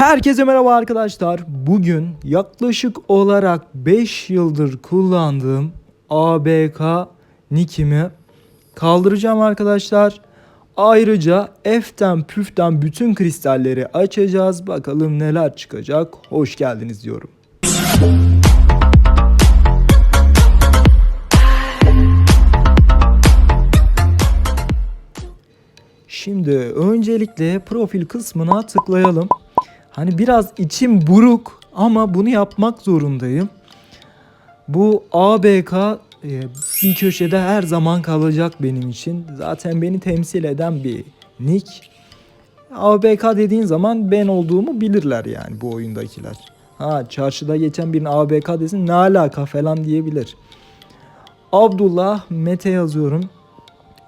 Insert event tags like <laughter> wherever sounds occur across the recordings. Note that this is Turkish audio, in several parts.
Herkese merhaba arkadaşlar. Bugün yaklaşık olarak 5 yıldır kullandığım ABK nickimi kaldıracağım arkadaşlar. Ayrıca F'ten püften bütün kristalleri açacağız. Bakalım neler çıkacak. Hoş geldiniz diyorum. Şimdi öncelikle profil kısmına tıklayalım. Hani biraz içim buruk ama bunu yapmak zorundayım. Bu ABK e, bir köşede her zaman kalacak benim için. Zaten beni temsil eden bir nick. ABK dediğin zaman ben olduğumu bilirler yani bu oyundakiler. Ha çarşıda geçen birinin ABK desin ne alaka falan diyebilir. Abdullah Mete yazıyorum.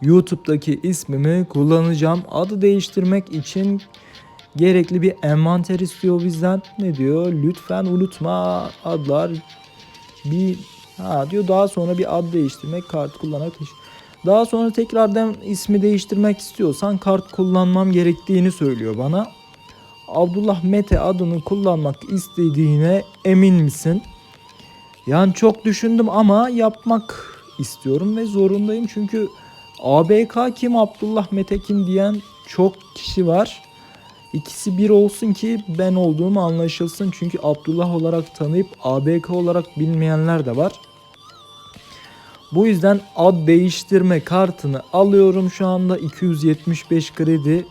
YouTube'daki ismimi kullanacağım. Adı değiştirmek için gerekli bir envanter istiyor bizden. Ne diyor? Lütfen unutma adlar bir ha diyor daha sonra bir ad değiştirmek kart kullanarak daha sonra tekrardan ismi değiştirmek istiyorsan kart kullanmam gerektiğini söylüyor bana. Abdullah Mete adını kullanmak istediğine emin misin? Yani çok düşündüm ama yapmak istiyorum ve zorundayım çünkü ABK kim Abdullah Mete kim diyen çok kişi var. İkisi bir olsun ki ben olduğum anlaşılsın. Çünkü Abdullah olarak tanıyıp ABK olarak bilmeyenler de var. Bu yüzden ad değiştirme kartını alıyorum şu anda 275 kredi.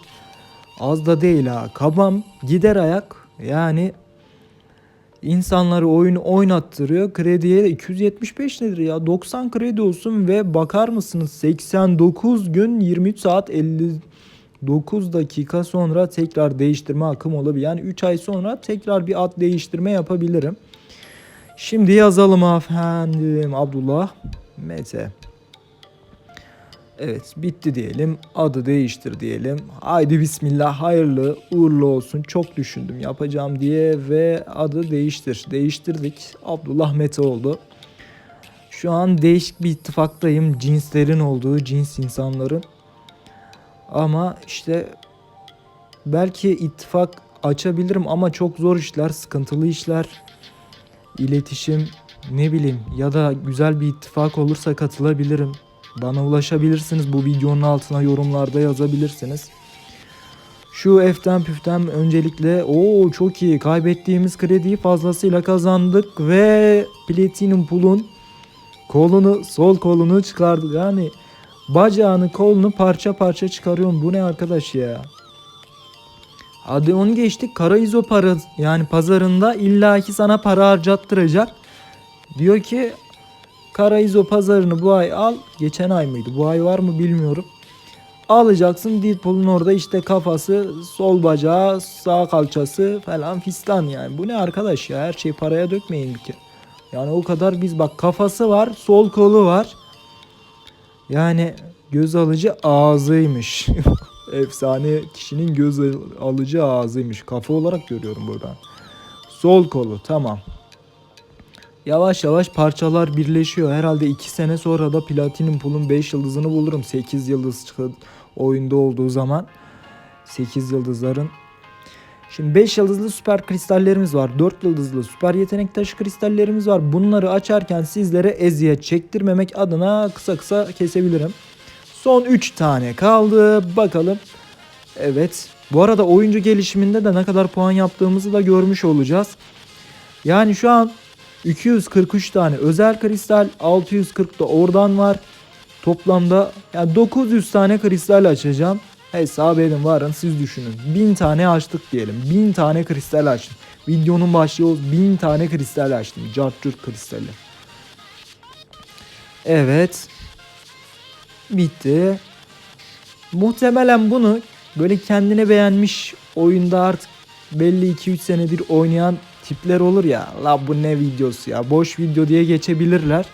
Az da değil ha. Kabam gider ayak. Yani insanları oyunu oynattırıyor. Krediye de 275 nedir ya? 90 kredi olsun ve bakar mısınız 89 gün 23 saat 59 dakika sonra tekrar değiştirme hakkım olabilir. Yani 3 ay sonra tekrar bir ad değiştirme yapabilirim. Şimdi yazalım efendim Abdullah Mete. Evet bitti diyelim. Adı değiştir diyelim. Haydi bismillah hayırlı uğurlu olsun. Çok düşündüm yapacağım diye ve adı değiştir. Değiştirdik. Abdullah Mete oldu. Şu an değişik bir ittifaktayım. Cinslerin olduğu cins insanların. Ama işte belki ittifak açabilirim ama çok zor işler, sıkıntılı işler. İletişim ne bileyim ya da güzel bir ittifak olursa katılabilirim. Bana ulaşabilirsiniz. Bu videonun altına yorumlarda yazabilirsiniz. Şu F'ten püften öncelikle o çok iyi kaybettiğimiz krediyi fazlasıyla kazandık ve Platinum Pool'un kolunu sol kolunu çıkardık. Yani bacağını kolunu parça parça çıkarıyorum. Bu ne arkadaş ya? Hadi onu geçtik. Kara izo para yani pazarında illaki sana para harcattıracak. Diyor ki Kara izo pazarını bu ay al. Geçen ay mıydı? Bu ay var mı bilmiyorum. Alacaksın Deadpool'un orada işte kafası, sol bacağı, sağ kalçası falan fistan yani. Bu ne arkadaş ya? Her şeyi paraya dökmeyin kere. Yani o kadar biz bak kafası var, sol kolu var. Yani göz alıcı ağzıymış. <laughs> Efsane kişinin göz alıcı ağzıymış. Kafa olarak görüyorum buradan. Sol kolu tamam. Yavaş yavaş parçalar birleşiyor. Herhalde 2 sene sonra da Platinum Pool'un 5 yıldızını bulurum. 8 yıldız oyunda olduğu zaman. 8 yıldızların. Şimdi 5 yıldızlı süper kristallerimiz var. 4 yıldızlı süper yetenek taşı kristallerimiz var. Bunları açarken sizlere eziyet çektirmemek adına kısa kısa kesebilirim. Son 3 tane kaldı. Bakalım. Evet. Bu arada oyuncu gelişiminde de ne kadar puan yaptığımızı da görmüş olacağız. Yani şu an 243 tane özel kristal, 640 da oradan var. Toplamda yani 900 tane kristal açacağım. Hesap edin varın siz düşünün. 1000 tane açtık diyelim. 1000 tane kristal açtım. Videonun başlığı olsun. 1000 tane kristal açtım. Cartcurt kristali. Evet. Bitti. Muhtemelen bunu böyle kendine beğenmiş oyunda artık belli 2-3 senedir oynayan tipler olur ya. La bu ne videosu ya. Boş video diye geçebilirler.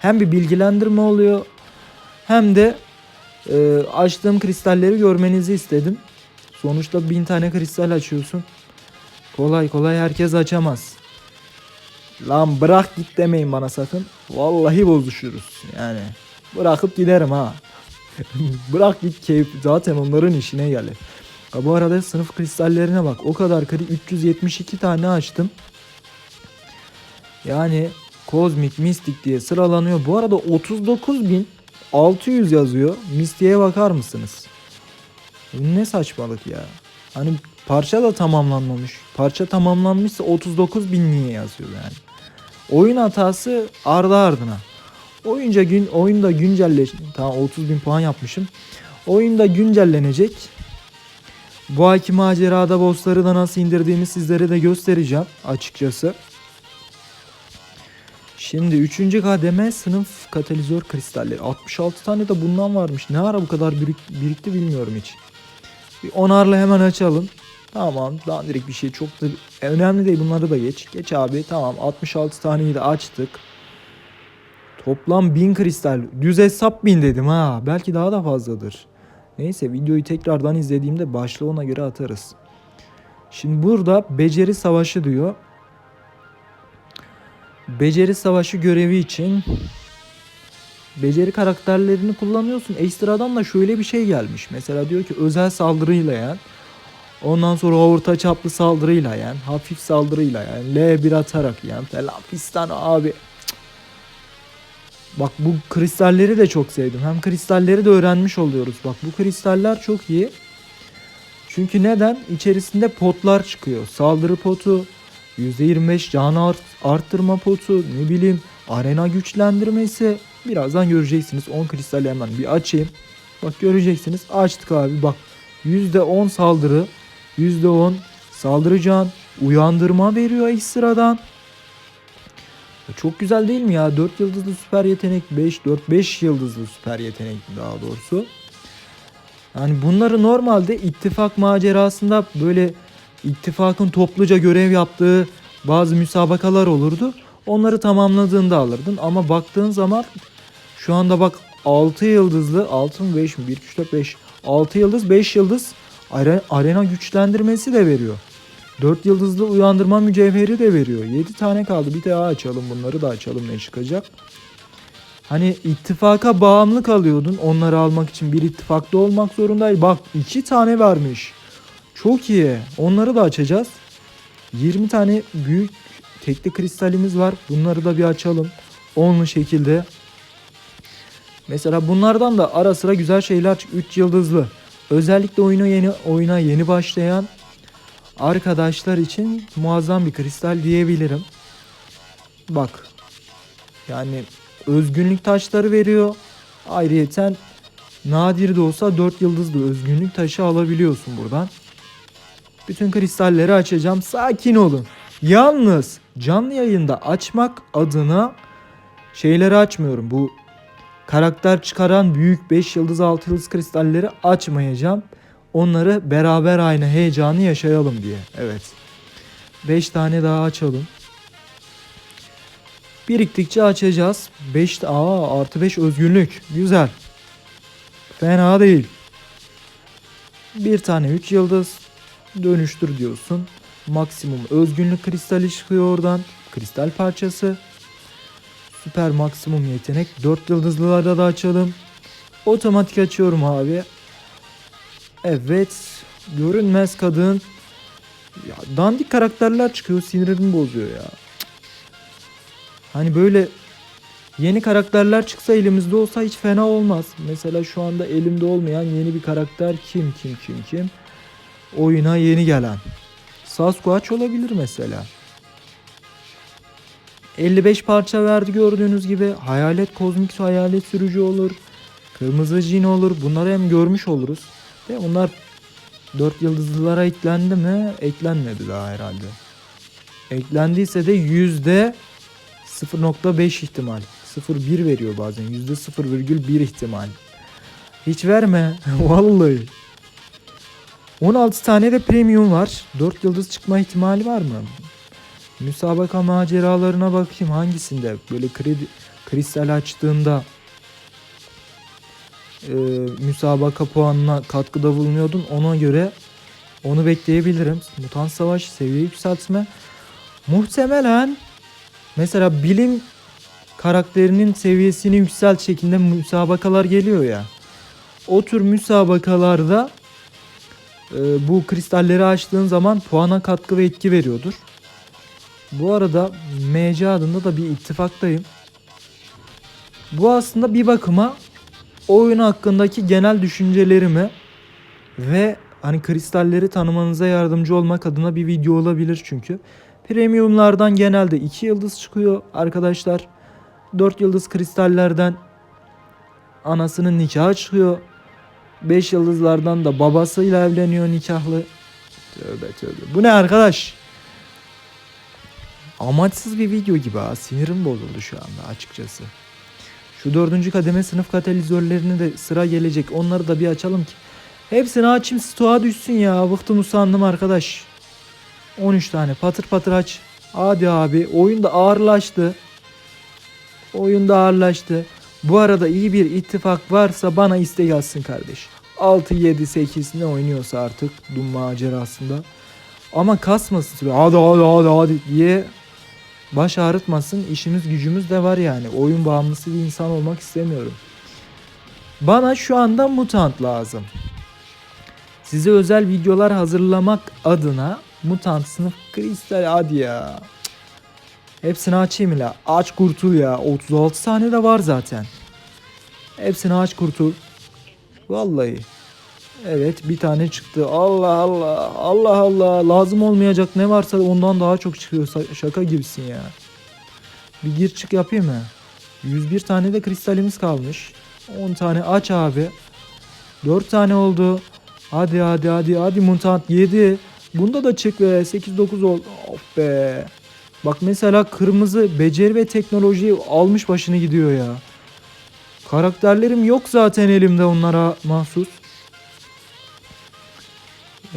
Hem bir bilgilendirme oluyor hem de e, açtığım kristalleri görmenizi istedim. Sonuçta bin tane kristal açıyorsun. Kolay kolay herkes açamaz. Lan bırak git demeyin bana sakın. Vallahi bozuşuruz yani. Bırakıp giderim ha. <laughs> bırak git keyif zaten onların işine gelir. Ha, bu arada sınıf kristallerine bak. O kadar kri 372 tane açtım. Yani kozmik, mistik diye sıralanıyor. Bu arada 39.600 yazıyor. Mistiğe bakar mısınız? Ne saçmalık ya. Hani parça da tamamlanmamış. Parça tamamlanmışsa 39 bin niye yazıyor yani? Oyun hatası ardı ardına. Oyunca gün oyunda güncelle tamam 30 bin puan yapmışım. Oyunda güncellenecek. Bu ayki macerada bossları da nasıl indirdiğimi sizlere de göstereceğim açıkçası. Şimdi 3. kademe sınıf katalizör kristalleri. 66 tane de bundan varmış. Ne ara bu kadar birik- birikti bilmiyorum hiç. Bir onarla hemen açalım. Tamam dandirik bir şey çok da önemli değil bunları da geç. Geç abi tamam 66 taneyi de açtık. Toplam 1000 kristal. Düz hesap 1000 dedim ha. Belki daha da fazladır. Neyse videoyu tekrardan izlediğimde başlığı ona göre atarız. Şimdi burada beceri savaşı diyor. Beceri savaşı görevi için beceri karakterlerini kullanıyorsun. Ekstradan da şöyle bir şey gelmiş. Mesela diyor ki özel saldırıyla yen. Ondan sonra orta çaplı saldırıyla yen. Hafif saldırıyla yen. L1 atarak yen falan fistan abi. Bak bu kristalleri de çok sevdim. Hem kristalleri de öğrenmiş oluyoruz. Bak bu kristaller çok iyi. Çünkü neden? İçerisinde potlar çıkıyor. Saldırı potu, %25 can art, arttırma potu, ne bileyim arena güçlendirmesi. Birazdan göreceksiniz. 10 kristali hemen bir açayım. Bak göreceksiniz. Açtık abi bak. %10 saldırı, %10 saldırı can, uyandırma veriyor ekstradan. Çok güzel değil mi ya? 4 yıldızlı süper yetenek, 5, 4, 5 yıldızlı süper yetenek daha doğrusu. Yani bunları normalde ittifak macerasında böyle ittifakın topluca görev yaptığı bazı müsabakalar olurdu. Onları tamamladığında alırdın ama baktığın zaman şu anda bak 6 yıldızlı 6 mı 5 mi 1 2 3 4 5 6 yıldız 5 yıldız are- arena güçlendirmesi de veriyor. 4 yıldızlı uyandırma mücevheri de veriyor. 7 tane kaldı. Bir daha açalım bunları da açalım ne çıkacak. Hani ittifaka bağımlı kalıyordun onları almak için bir ittifakta olmak zorundaydı. Bak 2 tane vermiş. Çok iyi. Onları da açacağız. 20 tane büyük tekli kristalimiz var. Bunları da bir açalım. Onlu şekilde. Mesela bunlardan da ara sıra güzel şeyler çık. 3 yıldızlı. Özellikle oyuna yeni oyuna yeni başlayan arkadaşlar için muazzam bir kristal diyebilirim. Bak. Yani özgünlük taşları veriyor. Ayrıyeten nadir de olsa 4 yıldızlı özgünlük taşı alabiliyorsun buradan. Bütün kristalleri açacağım. Sakin olun. Yalnız canlı yayında açmak adına şeyleri açmıyorum. Bu karakter çıkaran büyük 5 yıldız 6 yıldız kristalleri açmayacağım. Onları beraber aynı heyecanı yaşayalım diye. Evet. 5 tane daha açalım. Biriktikçe açacağız. 5 aa artı 5 özgürlük. Güzel. Fena değil. Bir tane 3 yıldız dönüştür diyorsun. Maksimum özgünlük kristali çıkıyor oradan. Kristal parçası. Süper maksimum yetenek. 4 yıldızlılarda da açalım. Otomatik açıyorum abi. Evet. Görünmez kadın. Ya dandik karakterler çıkıyor. Sinirimi bozuyor ya. Hani böyle yeni karakterler çıksa elimizde olsa hiç fena olmaz. Mesela şu anda elimde olmayan yeni bir karakter kim kim kim kim? Oyuna yeni gelen. Sasquatch olabilir mesela. 55 parça verdi gördüğünüz gibi. Hayalet kozmik hayalet sürücü olur. Kırmızı cin olur. Bunları hem görmüş oluruz. Ve bunlar 4 yıldızlılara eklendi mi? Eklenmedi daha herhalde. Eklendiyse de yüzde 0.5 ihtimal. 0.1 veriyor bazen. Yüzde 0,1 ihtimal. Hiç verme. <laughs> Vallahi. 16 tane de premium var. 4 yıldız çıkma ihtimali var mı? Müsabaka maceralarına bakayım hangisinde böyle kredi kristal açtığında e, müsabaka puanına katkıda bulunuyordun. Ona göre onu bekleyebilirim. Mutant savaş seviye yükseltme. Muhtemelen mesela bilim karakterinin seviyesini yükselt şeklinde müsabakalar geliyor ya. O tür müsabakalarda bu kristalleri açtığın zaman puana katkı ve etki veriyordur. Bu arada MC adında da bir ittifaktayım. Bu aslında bir bakıma oyun hakkındaki genel düşüncelerimi ve hani kristalleri tanımanıza yardımcı olmak adına bir video olabilir çünkü. Premiumlardan genelde 2 yıldız çıkıyor arkadaşlar. 4 yıldız kristallerden anasının nikahı çıkıyor. 5 yıldızlardan da babasıyla evleniyor nikahlı. Tövbe tövbe. Bu ne arkadaş? Amaçsız bir video gibi ha. Sinirim bozuldu şu anda açıkçası. Şu dördüncü kademe sınıf katalizörlerini de sıra gelecek. Onları da bir açalım ki. Hepsini açayım stoğa düşsün ya. Bıktım usandım arkadaş. 13 tane patır patır aç. Hadi abi. Oyun da ağırlaştı. Oyun da ağırlaştı. Bu arada iyi bir ittifak varsa bana istek yazsın kardeş. 6, 7, 8 ne oynuyorsa artık Doom macerasında. Ama kasmasın. sürekli, Hadi hadi hadi hadi diye baş ağrıtmasın. İşimiz gücümüz de var yani. Oyun bağımlısı bir insan olmak istemiyorum. Bana şu anda mutant lazım. Size özel videolar hazırlamak adına mutant sınıf kristal hadi ya. Hepsini açayım la. Aç kurtul ya. 36 tane de var zaten. Hepsini aç kurtul. Vallahi. Evet bir tane çıktı. Allah Allah. Allah Allah. Lazım olmayacak ne varsa ondan daha çok çıkıyor. Şaka gibisin ya. Bir gir çık yapayım mı? 101 tane de kristalimiz kalmış. 10 tane aç abi. 4 tane oldu. Hadi hadi hadi hadi mutant 7. Bunda da çık ve 8-9 oldu. Of be. Bak mesela kırmızı beceri ve teknolojiyi almış başını gidiyor ya. Karakterlerim yok zaten elimde onlara mahsus.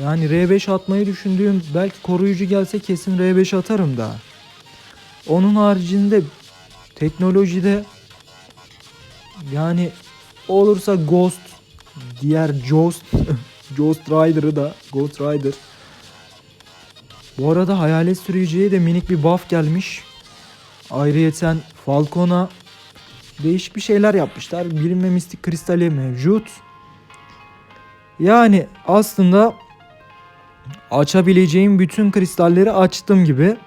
Yani R5 atmayı düşündüğüm belki koruyucu gelse kesin R5 atarım da. Onun haricinde teknolojide yani olursa Ghost diğer Ghost Ghost <laughs> Rider'ı da Ghost Rider. Bu arada hayalet sürücüye de minik bir buff gelmiş. Ayrıyeten Falcon'a değişik bir şeyler yapmışlar. Birim ve mistik kristali mevcut. Yani aslında açabileceğim bütün kristalleri açtım gibi.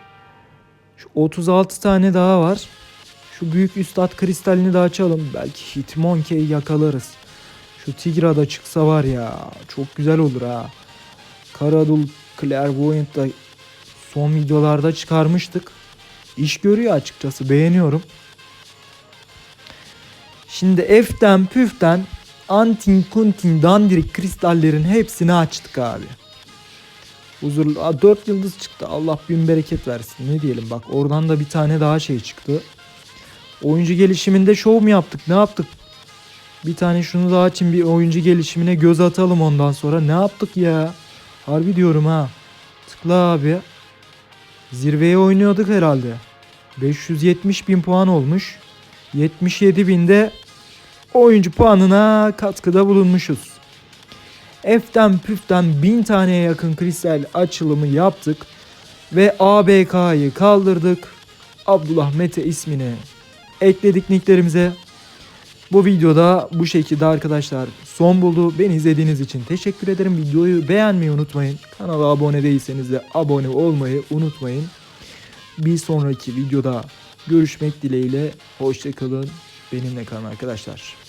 Şu 36 tane daha var. Şu büyük üstad kristalini de açalım. Belki Hitmonkey'i yakalarız. Şu Tigra da çıksa var ya çok güzel olur ha. Karadul Clairvoyant da son videolarda çıkarmıştık. İş görüyor açıkçası beğeniyorum. Şimdi F'ten püften antin kuntin dandirik kristallerin hepsini açtık abi. Huzurlu. Aa, 4 yıldız çıktı. Allah bin bereket versin. Ne diyelim bak oradan da bir tane daha şey çıktı. Oyuncu gelişiminde şov mu yaptık? Ne yaptık? Bir tane şunu daha açayım bir oyuncu gelişimine göz atalım ondan sonra. Ne yaptık ya? Harbi diyorum ha. Tıkla abi. Zirveye oynuyorduk herhalde. 570 bin puan olmuş. 77 binde oyuncu puanına katkıda bulunmuşuz. F'den püften 1000 taneye yakın kristal açılımı yaptık. Ve ABK'yı kaldırdık. Abdullah Mete ismini ekledik nicklerimize. Bu videoda bu şekilde arkadaşlar son buldu. Beni izlediğiniz için teşekkür ederim. Videoyu beğenmeyi unutmayın. Kanala abone değilseniz de abone olmayı unutmayın. Bir sonraki videoda görüşmek dileğiyle. Hoşçakalın. Benimle kalın arkadaşlar.